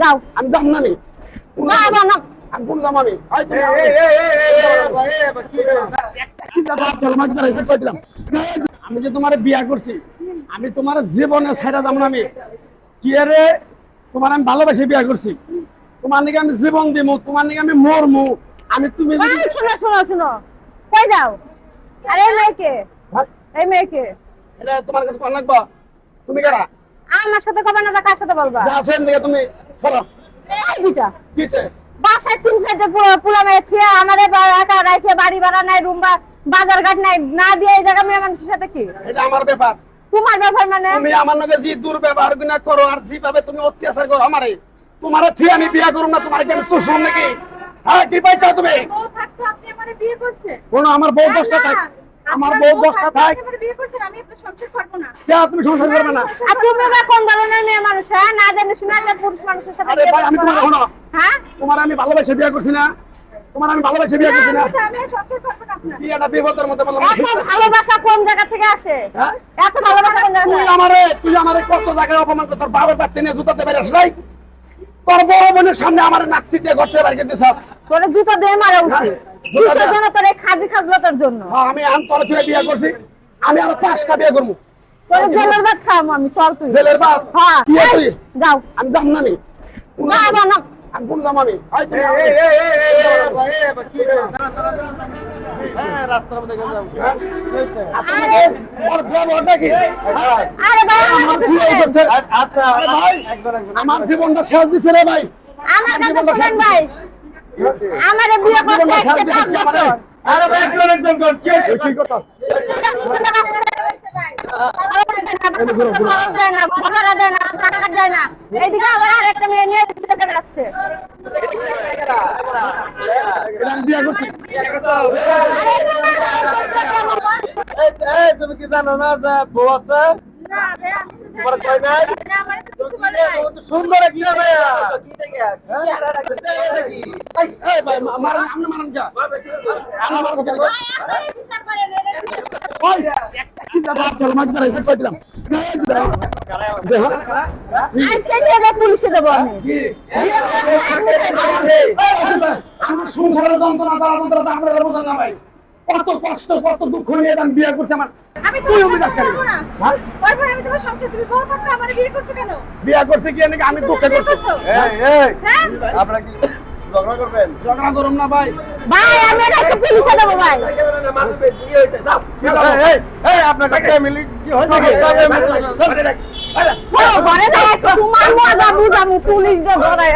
যাও। আমি যাম না আমি না না না আমি কোন যাম আমি আমি যে তোমার বিয়া করছি আমি তোমার জীবনে ছাইরা যাম না আমি। কি রে? তোমার আমি ভালোবাসে বিয়া করছি। তোমার নাকি আমি জীবন দিমু তোমার নাকি আমি মরমু। আমি তুমি শোনো শোনো শোনো। কই যাও? আরে মেয়েকে? এই মেয়েকে। এটা তোমার কাছে কোন লাগবা তুমি কারা? আমার সাথে কবে না কার সাথে বলবা? যা আছেন নাকি তুমি সরো এই দুটা কিছে বাসায় তিন চারটে পুরো- পুরো মেয়ে থুয়ে আমাদের একা রাখে বাড়ি ভাড়া নাই রুম বা বাজার ঘাট নাই না দিয়ে এই জায়গা মেয়ে মানুষের সাথে কি? এটা আমার ব্যাপার। তোমার ব্যাপার মানে? তুমি আমার নাকি যে দুর্ব্যবহার গুনা করো আর যেভাবে তুমি অত্যাচার করো আমারে তোমার থুই আমি বিয়া করুম না তোমার কি আমি নাকি? হ্যাঁ কি পাইছো তুমি? বউ থাকতো আপনি আমারে বিয়ে করছেন? কোন আমার বউ দশটা থাক আমার বউ দশটা থাক। তুমি সংসার করবে না। আর তুমি কোন ধরনের মানুষ হ্যাঁ? না জানি শুনে পুরুষ মানুষের সাথে আরে ভাই আমি তোমার শোনো হ্যাঁ? তোমার আমি ভালোবাসে বিয়া করছি না। তোমার আমি ভালোবাসে বিয়া করছি না। বিপদের মধ্যে বললাম ভালোবাসা কোন জায়গা থেকে আসে? হ্যাঁ? এত ভালোবাসা কোন জায়গা তুই আমারে তুই আমারে কত জায়গায় অপমান কর তোর বাবার বাড়তে নিয়ে জুতাতে তোর বড় বোনের সামনে আমার দিয়ে ঘর থেকে বাড়ি দিতে তোর জুতো দিয়ে মারা উচিত হ্যাঁ, জুতো জন্য তোর এই খাজি খাজলতার জন্য হ্যাঁ, আমি আম তলে তুই বিয়া করছি আমি আরও পাঁচটা বিয়ে করব তোর জেলের ভাত আমি চল তুই ছেলের বাপ হ্যাঁ যাও আমি যাম না আমি না না আমি কোন যাম আমি হ্যাঁ। হ্যাঁ? হ্যাঁ। আমার কি এই করছে? আরে ভাই, আমার জীবনটা শেষ দিছে রে ভাই আমার কথা শুনেন ভাই আমার আমারে। বছর আরে একজন একজন কে কে কি কথা? এইদিকে আবার আরেকটা মেয়ে নিয়ে। তুমি কি জানো না যে বউ আছে আমারে সুন্দর আমারে পুলিশে দেবো আমি আমার সংসারের যন্ত্রণা জ্বালা যন্ত্রণা আপনারা বোঝেন না ভাই কত কষ্ট কত দুঃখ নিয়ে আমি বিয়ে করছি আমার আমি তুই করি। হ্যাঁ? আমি তোমার সংসার তুমি বউ থাকতে আমারে বিয়ে করছ কেন বিয়ে করছি কি নাকি আমি দুঃখে করছি এই এই হ্যাঁ? আপনারা কি ঝগড়া করবেন ঝগড়া করুম না ভাই ভাই আমি এটা পুলিশে দেবো ভাই? এই, এই, এই আপনাকে ফ্যামিলি কি হয়েছে কি? চলো ঘরে যাই আজকে তোমার মজা বুঝামু পুলিশ দিয়ে ধরে